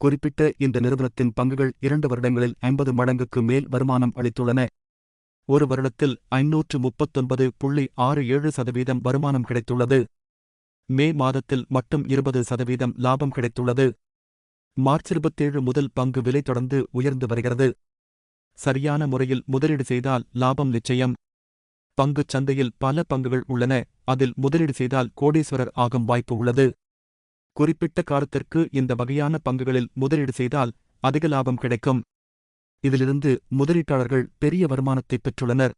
குறிப்பிட்ட இந்த நிறுவனத்தின் பங்குகள் இரண்டு வருடங்களில் ஐம்பது மடங்குக்கு மேல் வருமானம் அளித்துள்ளன. ஒரு வருடத்தில் ஐநூற்று முப்பத்தொன்பது புள்ளி ஆறு ஏழு சதவீதம் வருமானம் கிடைத்துள்ளது. மே மாதத்தில் மட்டும் இருபது சதவீதம் லாபம் கிடைத்துள்ளது. மார்ச் இருபத்தேழு முதல் பங்கு விலை தொடர்ந்து உயர்ந்து வருகிறது. சரியான முறையில் முதலீடு செய்தால் லாபம் நிச்சயம். பங்குச் சந்தையில் பல பங்குகள் உள்ளன. அதில் முதலீடு செய்தால் கோடீஸ்வரர் ஆகும் வாய்ப்பு உள்ளது. குறிப்பிட்ட காலத்திற்கு இந்த வகையான பங்குகளில் முதலீடு செய்தால் அதிக லாபம் கிடைக்கும். இதிலிருந்து முதலீட்டாளர்கள் பெரிய வருமானத்தை பெற்றுள்ளனர்.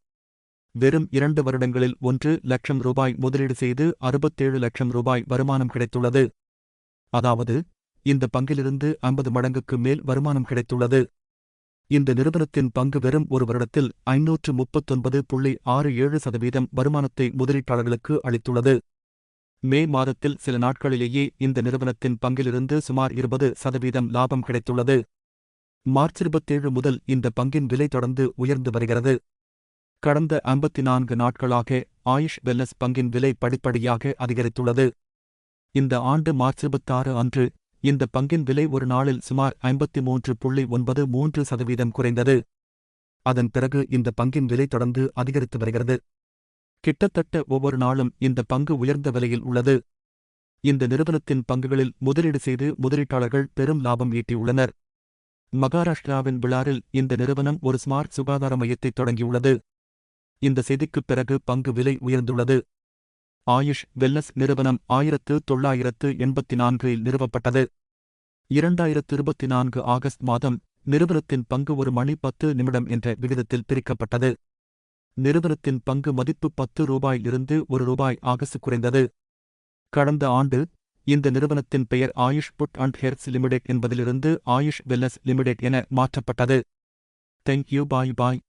வெறும் இரண்டு வருடங்களில் ஒன்று லட்சம் ரூபாய் முதலீடு செய்து அறுபத்தேழு லட்சம் ரூபாய் வருமானம் கிடைத்துள்ளது. அதாவது இந்த பங்கிலிருந்து ஐம்பது மடங்குக்கு மேல் வருமானம் கிடைத்துள்ளது. இந்த நிறுவனத்தின் பங்கு வெறும் ஒரு வருடத்தில் ஐநூற்று முப்பத்தொன்பது புள்ளி ஆறு ஏழு சதவீதம் வருமானத்தை முதலீட்டாளர்களுக்கு அளித்துள்ளது. மே மாதத்தில் சில நாட்களிலேயே இந்த நிறுவனத்தின் பங்கிலிருந்து சுமார் இருபது சதவீதம் லாபம் கிடைத்துள்ளது. மார்ச் இருபத்தேழு முதல் இந்த பங்கின் விலை தொடர்ந்து உயர்ந்து வருகிறது. கடந்த ஐம்பத்தி நான்கு நாட்களாக ஆயுஷ் வெல்னஸ் பங்கின் விலை படிப்படியாக அதிகரித்துள்ளது. இந்த ஆண்டு மார்ச் இருபத்தாறு அன்று இந்த பங்கின் விலை ஒரு நாளில் சுமார் ஐம்பத்தி மூன்று புள்ளி ஒன்பது மூன்று சதவீதம் குறைந்தது. அதன் பிறகு இந்த பங்கின் விலை தொடர்ந்து அதிகரித்து வருகிறது. கிட்டத்தட்ட ஒவ்வொரு நாளும் இந்த பங்கு உயர்ந்த விலையில் உள்ளது. இந்த நிறுவனத்தின் பங்குகளில் முதலீடு செய்து முதலீட்டாளர்கள் பெரும் லாபம் ஈட்டியுள்ளனர். மகாராஷ்டிராவின் விழாரில் இந்த நிறுவனம் ஒரு ஸ்மார்ட் சுகாதார மையத்தை தொடங்கியுள்ளது. இந்த செய்திக்குப் பிறகு பங்கு விலை உயர்ந்துள்ளது. ஆயுஷ் வெல்னஸ் நிறுவனம் ஆயிரத்து தொள்ளாயிரத்து எண்பத்தி நான்கில் நிறுவப்பட்டது. இரண்டாயிரத்து இருபத்தி நான்கு ஆகஸ்ட் மாதம் நிறுவனத்தின் பங்கு ஒரு மணி பத்து நிமிடம் என்ற விகிதத்தில் பிரிக்கப்பட்டது. நிறுவனத்தின் பங்கு மதிப்பு பத்து ரூபாயிலிருந்து ஒரு ரூபாய் ஆகசு குறைந்தது. கடந்த ஆண்டு இந்த நிறுவனத்தின் பெயர் Ayush food and herbs limited என்பதிலிருந்து ஆயுஷ் வெல்லஸ் லிமிடெட் என மாற்றப்பட்டது. தேங்க்யூ பாய் பாய்